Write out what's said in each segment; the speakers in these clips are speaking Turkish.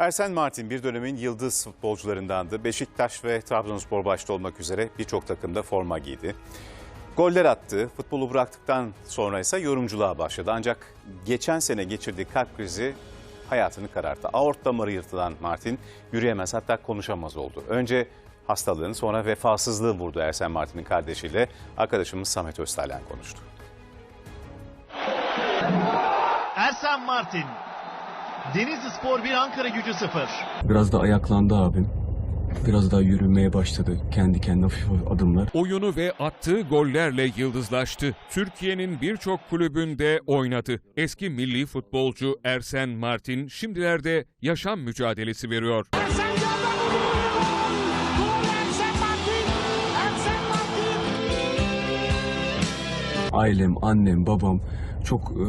Ersen Martin bir dönemin yıldız futbolcularındandı. Beşiktaş ve Trabzonspor başta olmak üzere birçok takımda forma giydi. Goller attı. Futbolu bıraktıktan sonra ise yorumculuğa başladı. Ancak geçen sene geçirdiği kalp krizi hayatını kararttı. Aort damarı yırtılan Martin yürüyemez hatta konuşamaz oldu. Önce hastalığın sonra vefasızlığı vurdu Ersen Martin'in kardeşiyle. Arkadaşımız Samet Öztaylan konuştu. Ersen Martin. Denizli Spor 1 Ankara gücü 0. Biraz da ayaklandı abim. Biraz daha yürümeye başladı. Kendi kendine hafif adımlar. Oyunu ve attığı gollerle yıldızlaştı. Türkiye'nin birçok kulübünde oynadı. Eski milli futbolcu Ersen Martin şimdilerde yaşam mücadelesi veriyor. Ersen. Ailem, annem, babam çok e,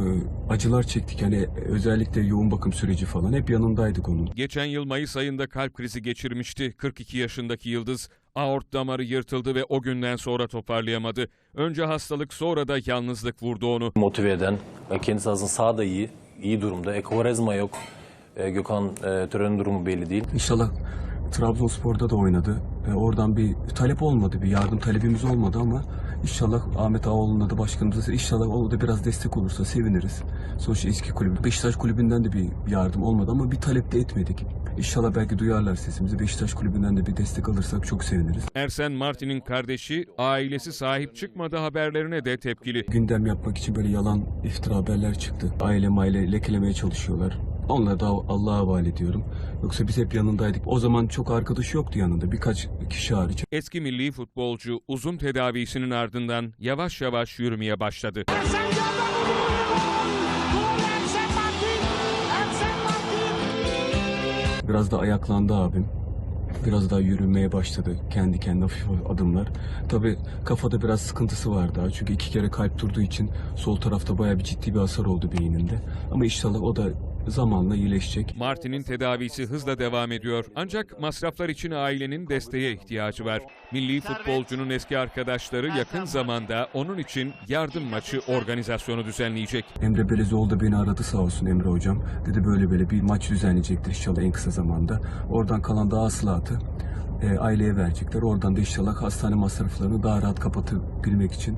acılar çektik. Yani özellikle yoğun bakım süreci falan hep yanındaydık onun. Geçen yıl Mayıs ayında kalp krizi geçirmişti. 42 yaşındaki Yıldız aort damarı yırtıldı ve o günden sonra toparlayamadı. Önce hastalık sonra da yalnızlık vurdu onu. motive eden. Kendisi aslında sağda iyi, iyi durumda. E, Quaresma yok. E, Gökhan e, Tören'in durumu belli değil. İnşallah Trabzonspor'da da oynadı. E, oradan bir talep olmadı, bir yardım talebimiz olmadı ama inşallah Ahmet Ağaoğlu'na da başkanımıza inşallah o da biraz destek olursa seviniriz. Sonuçta eski kulübü. Beşiktaş kulübünden de bir yardım olmadı ama bir talep de etmedik. İnşallah belki duyarlar sesimizi. Beşiktaş kulübünden de bir destek alırsak çok seviniriz. Ersen Martin'in kardeşi ailesi sahip çıkmadı haberlerine de tepkili. Gündem yapmak için böyle yalan iftira haberler çıktı. Aile maile lekelemeye çalışıyorlar. Onları da Allah'a havale ediyorum. Yoksa biz hep yanındaydık. O zaman çok arkadaşı yoktu yanında. Birkaç kişi hariç. Eski milli futbolcu uzun tedavisinin ardından yavaş yavaş yürümeye başladı. Biraz da ayaklandı abim. Biraz daha yürümeye başladı. Kendi kendine hafif adımlar. Tabii kafada biraz sıkıntısı var daha. Çünkü iki kere kalp durduğu için sol tarafta bayağı bir ciddi bir hasar oldu beyninde. Ama inşallah o da zamanla iyileşecek. Martin'in tedavisi hızla devam ediyor. Ancak masraflar için ailenin desteğe ihtiyacı var. Milli futbolcunun eski arkadaşları yakın zamanda onun için yardım maçı organizasyonu düzenleyecek. Emre Belezoğlu da beni aradı sağ olsun Emre hocam. Dedi böyle böyle bir maç düzenleyecektir inşallah en kısa zamanda. Oradan kalan da hasılatı e, aileye verecekler. Oradan da inşallah hastane masraflarını daha rahat kapatabilmek için